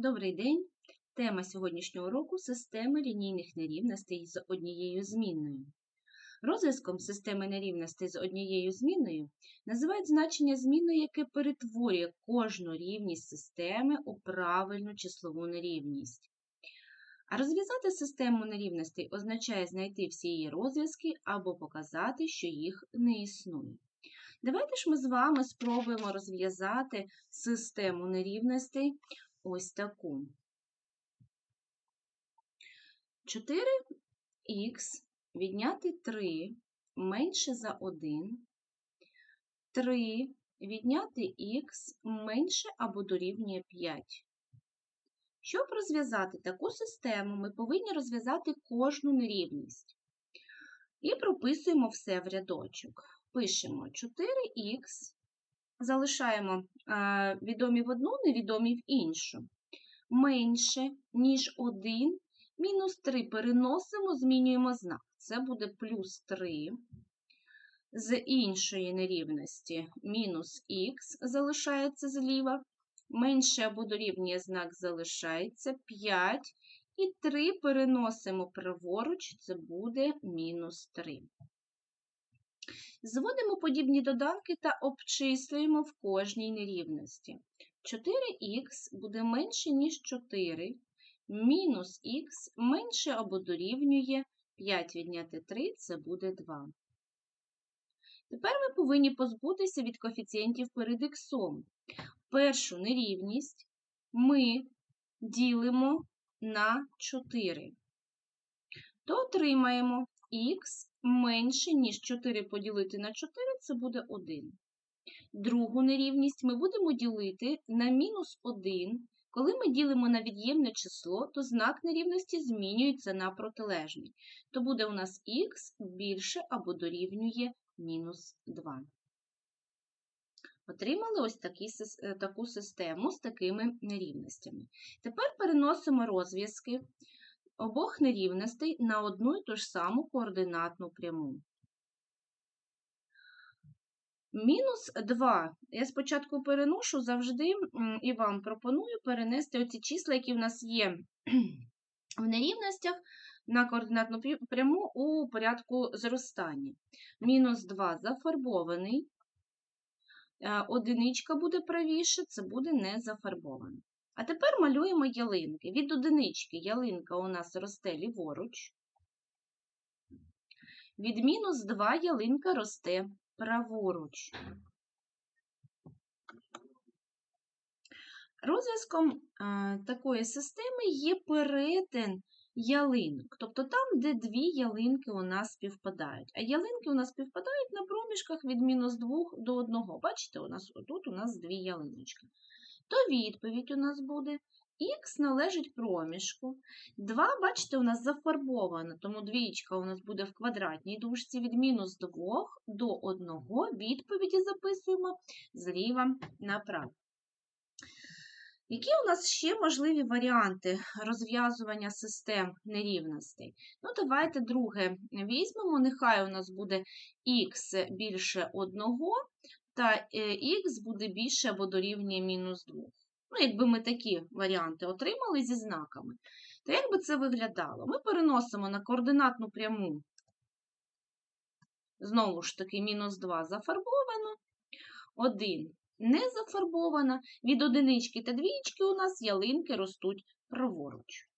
Добрий день! Тема сьогоднішнього уроку – системи лінійних нерівностей з однією змінною. Розв'язком системи нерівностей з однією змінною називають значення змінної, яке перетворює кожну рівність системи у правильну числову нерівність. А розв'язати систему нерівностей означає знайти всі її розв'язки або показати, що їх не існує. Давайте ж ми з вами спробуємо розв'язати систему нерівностей ось таку. 4х відняти 3 менше за 1, 3 відняти х менше або дорівнює 5. Щоб розв'язати таку систему, ми повинні розв'язати кожну нерівність. І прописуємо все в рядочок. Пишемо 4х, залишаємо відомі в одну, невідомі в іншу. Менше, ніж 1, мінус 3 переносимо, змінюємо знак. Це буде плюс 3. З іншої нерівності мінус х залишається зліва. Менше або дорівнює знак залишається 5. І 3 переносимо праворуч, це буде мінус 3. Зводимо подібні доданки та обчислюємо в кожній нерівності. 4х буде менше, ніж 4, мінус х менше або дорівнює 5 відняти 3 це буде 2. Тепер ми повинні позбутися від коефіцієнтів перед х. Першу нерівність ми ділимо на 4, то отримаємо х менше, ніж 4 поділити на 4, це буде 1. Другу нерівність ми будемо ділити на мінус 1. Коли ми ділимо на від'ємне число, то знак нерівності змінюється на протилежний. То буде у нас х більше або дорівнює мінус 2. Отримали ось такі, таку систему з такими нерівностями. Тепер переносимо розв'язки обох нерівностей на одну і ту ж саму координатну пряму. Мінус 2. Я спочатку переношу завжди і вам пропоную перенести оці числа, які в нас є в нерівностях, на координатну пряму у порядку зростання. Мінус 2 зафарбований. Е, одиничка буде правіше, це буде не зафарбований. А тепер малюємо ялинки. Від одинички ялинка у нас росте ліворуч. Від мінус 2 ялинка росте праворуч. Розв'язком е, такої системи є перетин ялинок, тобто там, де дві ялинки у нас співпадають. А ялинки у нас співпадають на проміжках від мінус 2 до 1. Бачите, у нас тут у нас дві ялиночки то відповідь у нас буде х належить проміжку. 2, бачите, у нас зафарбовано, тому двічка у нас буде в квадратній дужці від мінус 2 до 1. Відповіді записуємо зліва направо. Які у нас ще можливі варіанти розв'язування систем нерівностей? Ну, давайте друге візьмемо. Нехай у нас буде х більше 1, та х е, буде більше або дорівнює мінус 2. Ну, якби ми такі варіанти отримали зі знаками, то як би це виглядало? Ми переносимо на координатну пряму, знову ж таки, мінус 2 зафарбовано, 1 не зафарбовано. Від одинички та двічки у нас ялинки ростуть праворуч.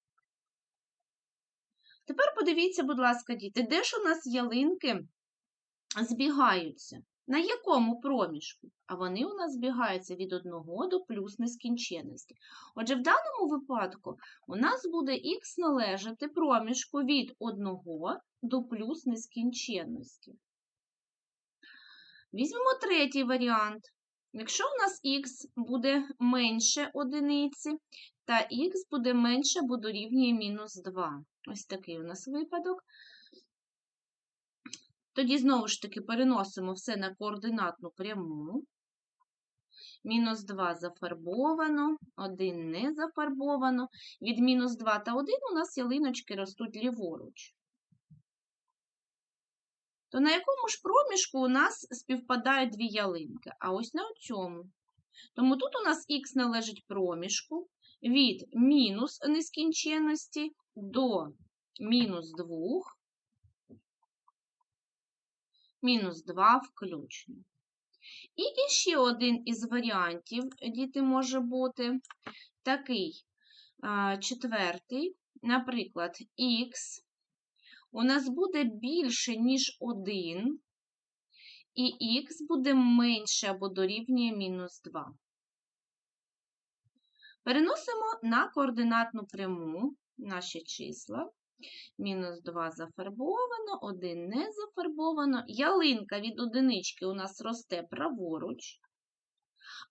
Тепер подивіться, будь ласка, діти, де ж у нас ялинки збігаються? На якому проміжку? А вони у нас збігаються від 1 до плюс нескінченності. Отже, в даному випадку у нас буде х належати проміжку від 1 до плюс нескінченності. Візьмемо третій варіант. Якщо у нас х буде менше одиниці, та х буде менше або дорівнює мінус 2. Ось такий у нас випадок. Тоді, знову ж таки, переносимо все на координатну пряму. Мінус 2 зафарбовано, 1 не зафарбовано. Від мінус 2 та 1 у нас ялиночки ростуть ліворуч. То на якому ж проміжку у нас співпадають дві ялинки? А ось на цьому. Тому тут у нас х належить проміжку від мінус нескінченності до мінус 2, мінус 2 включно. І ще один із варіантів, діти, може бути такий четвертий, наприклад, х у нас буде більше, ніж 1, і х буде менше або дорівнює мінус 2. Переносимо на координатну пряму наші числа. Мінус 2 зафарбовано, 1 не зафарбовано. Ялинка від одинички у нас росте праворуч,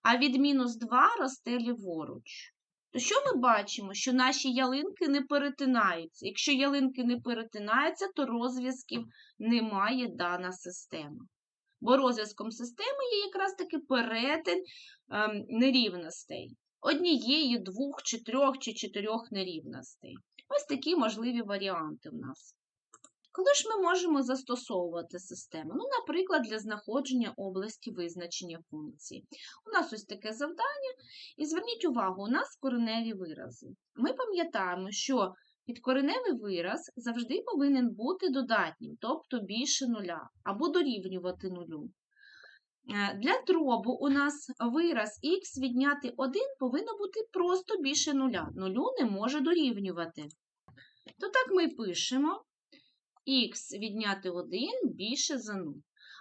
а від мінус 2 росте ліворуч. То що ми бачимо? Що наші ялинки не перетинаються. Якщо ялинки не перетинаються, то розв'язків немає дана система. Бо розв'язком системи є якраз таки перетин ем, нерівностей. Однієї, двох, чи трьох, чи чотирьох нерівностей. Ось такі можливі варіанти в нас. Коли ж ми можемо застосовувати систему? Ну, наприклад, для знаходження області визначення функції. У нас ось таке завдання, і зверніть увагу, у нас кореневі вирази. Ми пам'ятаємо, що підкореневий вираз завжди повинен бути додатнім, тобто більше нуля, або дорівнювати нулю. Е, Для дробу у нас вираз х відняти 1 повинно бути просто більше нуля. Нулю не може дорівнювати. То так ми пишемо х відняти 1 більше за 0.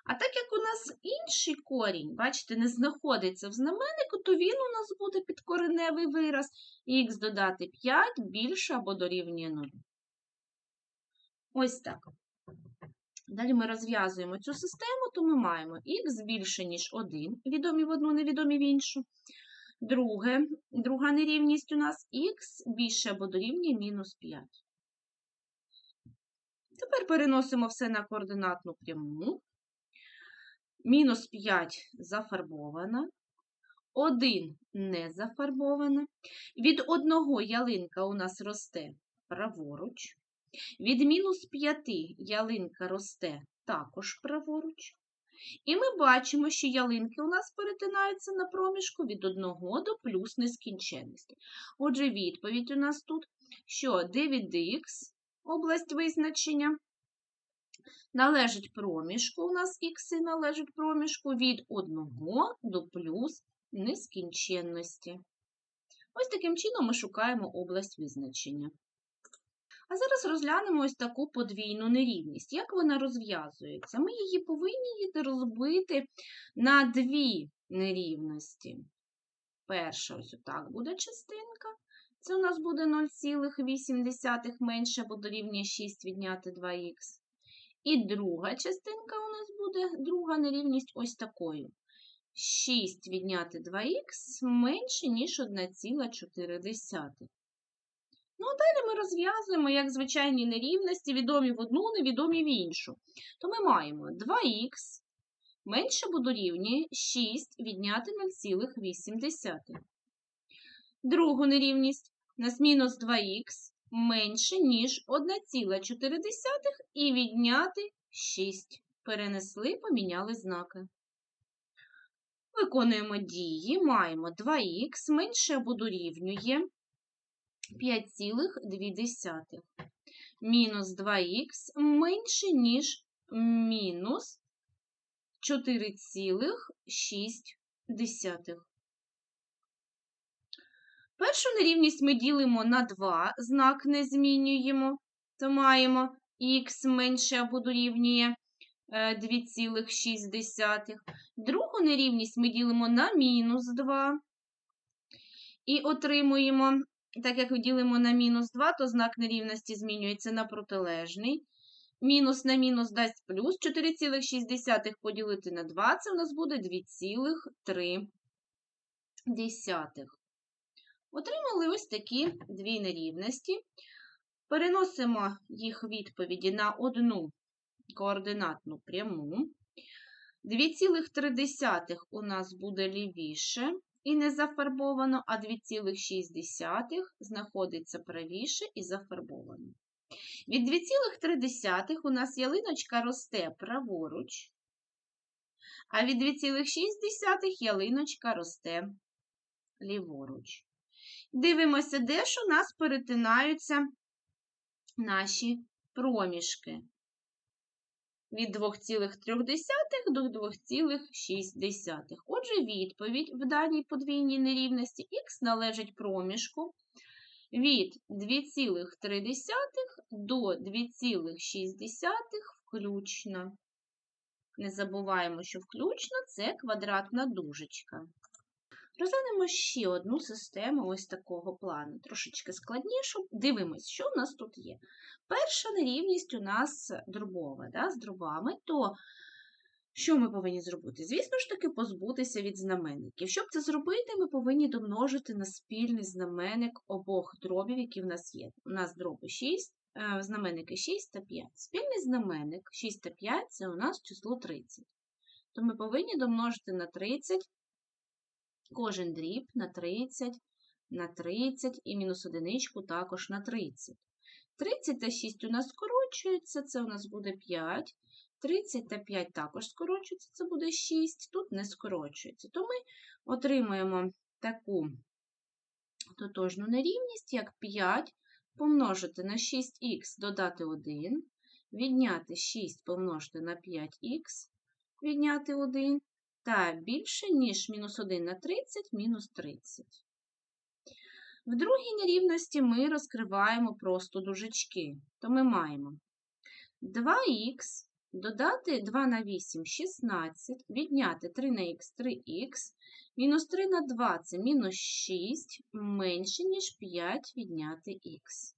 А так як у нас інший корінь, бачите, не знаходиться в знаменнику, то він у нас буде підкореневий вираз х додати 5 більше або дорівнює 0. Ось так. Далі ми розв'язуємо цю систему, то ми маємо х більше, ніж 1, відомі в одну, невідомі в іншу. Друге, друга нерівність у нас х більше або дорівнює мінус 5. Тепер переносимо все на координатну пряму. Мінус 5 зафарбована, 1 не зафарбована. Від одного ялинка у нас росте праворуч. Від мінус 5 ялинка росте також праворуч. І ми бачимо, що ялинки у нас перетинаються на проміжку від 1 до плюс нескінченності. Отже, відповідь у нас тут, що d від x, область визначення, належить проміжку, у нас х належить проміжку від 1 до плюс нескінченності. Ось таким чином ми шукаємо область визначення. А зараз розглянемо ось таку подвійну нерівність. Як вона розв'язується? Ми її повинні розбити на дві нерівності. Перша, ось отак буде частинка. Це у нас буде 0,8 менше, або дорівнює 6 відняти 2х. І друга частинка у нас буде друга нерівність ось такою. 6 відняти 2х менше, ніж 1,4. Ну, а далі ми розв'язуємо, як звичайні нерівності, відомі в одну, невідомі в іншу. То ми маємо 2х менше або дорівнює 6 відняти 0,8. Другу нерівність нас мінус 2х менше, ніж 1,4 і відняти 6. Перенесли, поміняли знаки. Виконуємо дії, маємо 2х менше або дорівнює 5,2. Мінус 2х менше, ніж мінус 4,6. Першу нерівність ми ділимо на 2, знак не змінюємо, то маємо х менше або дорівнює 2,6. Другу нерівність ми ділимо на мінус 2 і отримуємо так як ділимо на мінус 2, то знак нерівності змінюється на протилежний. Мінус на мінус дасть плюс 4,6 поділити на 2, це у нас буде 2,3. Отримали ось такі дві нерівності. Переносимо їх відповіді на одну координатну пряму. 2,3 у нас буде лівіше і не зафарбовано, а 2,6 знаходиться правіше і зафарбовано. Від 2,3 у нас ялиночка росте праворуч, а від 2,6 ялиночка росте ліворуч. Дивимося, де ж у нас перетинаються наші проміжки. Від 2,3 до 2,6. Отже, відповідь в даній подвійній нерівності х належить проміжку від 2,3 до 2,6 включно. Не забуваємо, що включно це квадратна дужечка. Розглянемо ще одну систему ось такого плану, трошечки складнішу. Дивимось, що у нас тут є. Перша нерівність у нас дробова, да, з дробами, то що ми повинні зробити? Звісно ж таки, позбутися від знаменників. Щоб це зробити, ми повинні домножити на спільний знаменник обох дробів, які в нас є. У нас дроби 6, е, знаменники 6 та 5. Спільний знаменник 6 та 5 це у нас число 30. То ми повинні домножити на 30 кожен дріб на 30, на 30 і мінус одиничку також на 30. 30 та 6 у нас скорочується, це у нас буде 5. 30 та 5 також скорочується, це буде 6, тут не скорочується. То ми отримуємо таку тотожну нерівність, як 5 помножити на 6х додати 1, відняти 6 помножити на 5х, відняти 1, та більше, ніж мінус 1 на 30, мінус 30. В другій нерівності ми розкриваємо просто дужечки. То ми маємо 2х додати 2 на 8 16, відняти 3 на х 3х, мінус 3 на 2 це мінус 6, менше, ніж 5 відняти х.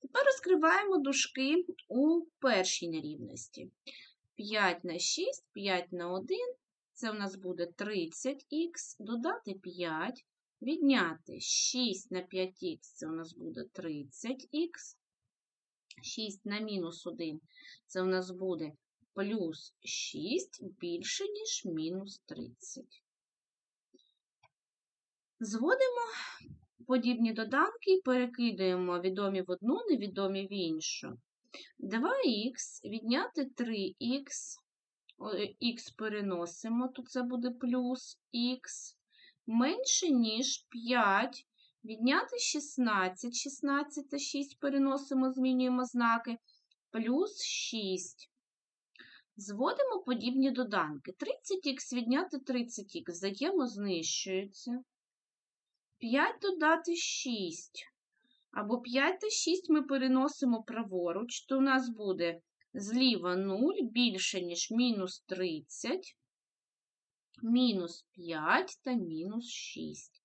Тепер розкриваємо дужки у першій нерівності. 5 на 6, 5 на 1, це у нас буде 30х, додати 5, відняти 6 на 5х, це у нас буде 30х. 6 на мінус 1, це у нас буде плюс 6 більше, ніж мінус 30. Зводимо подібні доданки і перекидаємо відомі в одну, невідомі в іншу. 2х відняти 3х, х переносимо, то це буде плюс х, менше, ніж 5, відняти 16, 16 та 6 переносимо, змінюємо знаки, плюс 6. Зводимо подібні доданки. 30х відняти 30х, взаємознищуються. 5 додати 6. Або 5 та 6 ми переносимо праворуч, то у нас буде зліва 0 більше, ніж мінус 30, мінус 5 та мінус 6.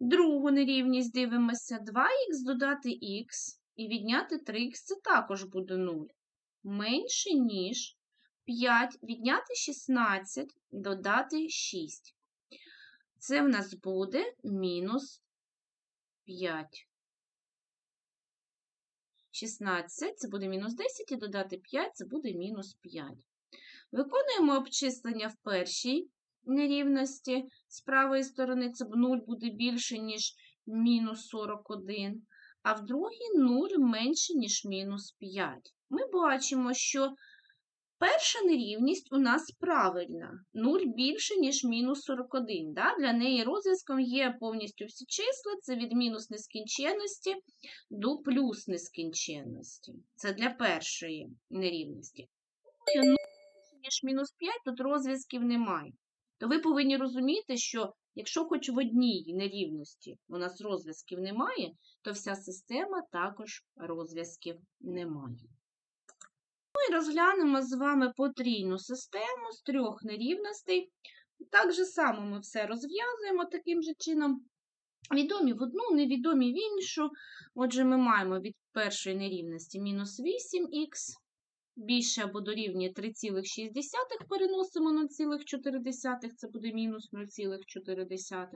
Другу нерівність дивимося 2х додати х і відняти 3х це також буде 0. Менше, ніж 5 відняти 16, додати 6. Це в нас буде мінус 5. 16 це буде мінус 10, і додати 5 це буде мінус 5. Виконуємо обчислення в першій нерівності. З правої сторони це 0 буде більше, ніж мінус 41, а в другій 0 менше, ніж мінус 5. Ми бачимо, що Перша нерівність у нас правильна. 0 більше, ніж мінус 41. Да? Для неї розв'язком є повністю всі числа, це від мінус нескінченності до плюс нескінченності. Це для першої нерівності. 0 більше, ніж мінус 5, тут розв'язків немає. То ви повинні розуміти, що якщо хоч в одній нерівності у нас розв'язків немає, то вся система також розв'язків не має. Ну і розглянемо з вами потрійну систему з трьох нерівностей. Так же само ми все розв'язуємо таким же чином. Відомі в одну, невідомі в іншу. Отже, ми маємо від першої нерівності мінус 8х, більше або дорівнює 3,6, переносимо 0,4, це буде мінус 0,4.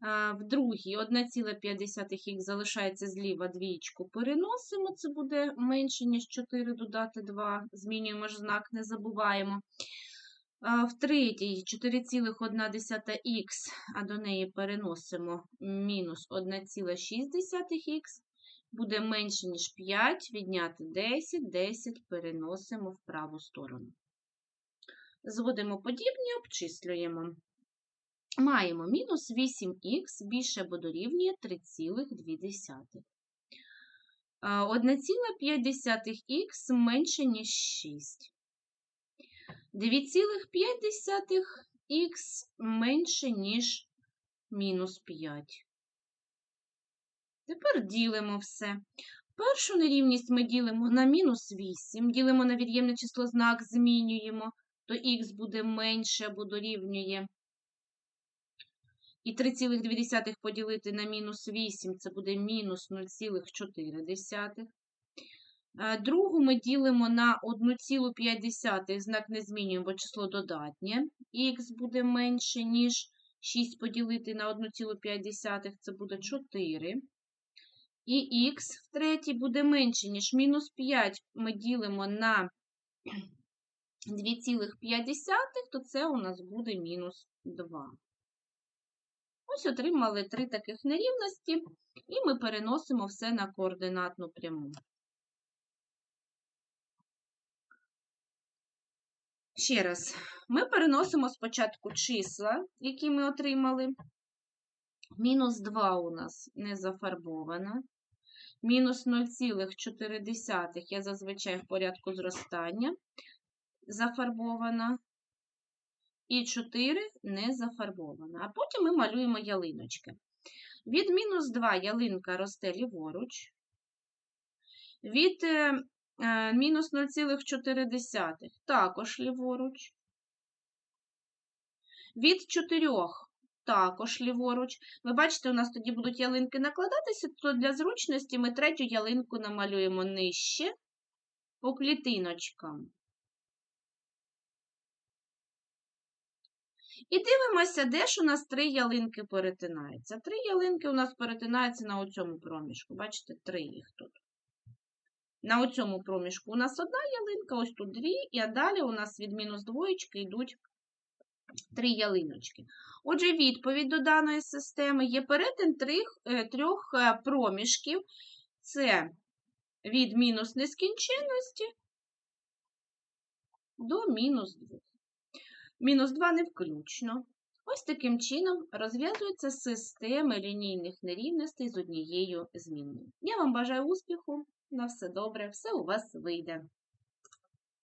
В другій 1,5х залишається зліва двічку, переносимо, це буде менше, ніж 4 додати 2, змінюємо ж знак, не забуваємо. В третій 4,1х, а до неї переносимо мінус 1,6х, буде менше, ніж 5, відняти 10, 10 переносимо в праву сторону. Зводимо подібні, обчислюємо. Маємо мінус 8х більше або дорівнює 3,2. 1,5х менше, ніж 6. 2,5х менше, ніж мінус 5. Тепер ділимо все. Першу нерівність ми ділимо на мінус 8, ділимо на від'ємне число знак, змінюємо, то х буде менше або дорівнює. І 3,2 поділити на мінус 8 це буде мінус 0,4. Е, Другу ми ділимо на 1,5, знак не змінюємо, бо число додатнє. Х буде менше, ніж 6 поділити на 1,5, це буде 4. І х в третій буде менше, ніж мінус 5 ми ділимо на 2,5, то це у нас буде мінус 2. Ось отримали три таких нерівності, і ми переносимо все на координатну пряму. Ще раз, ми переносимо спочатку числа, які ми отримали. Мінус 2 у нас не зафарбовано. Мінус 0,4 я зазвичай в порядку зростання зафарбована. І 4 не зафарбована. А потім ми малюємо ялиночки. Від мінус 2 ялинка росте ліворуч. Від е, е, мінус 0,4 також ліворуч. Від 4 також ліворуч. Ви бачите, у нас тоді будуть ялинки накладатися, то для зручності ми третю ялинку намалюємо нижче по клітиночкам. І дивимося, де ж у нас три ялинки перетинаються. Три ялинки у нас перетинаються на оцьому проміжку. Бачите, три їх тут. На оцьому проміжку у нас одна ялинка, ось тут дві, і далі у нас від мінус двоєчки йдуть три ялиночки. Отже, відповідь до даної системи є перетин трьох, трьох е, проміжків. Це від мінус нескінченності до мінус 2. Мінус 2 не включно. Ось таким чином розв'язуються системи лінійних нерівностей з однією змінною. Я вам бажаю успіху, на все добре, все у вас вийде.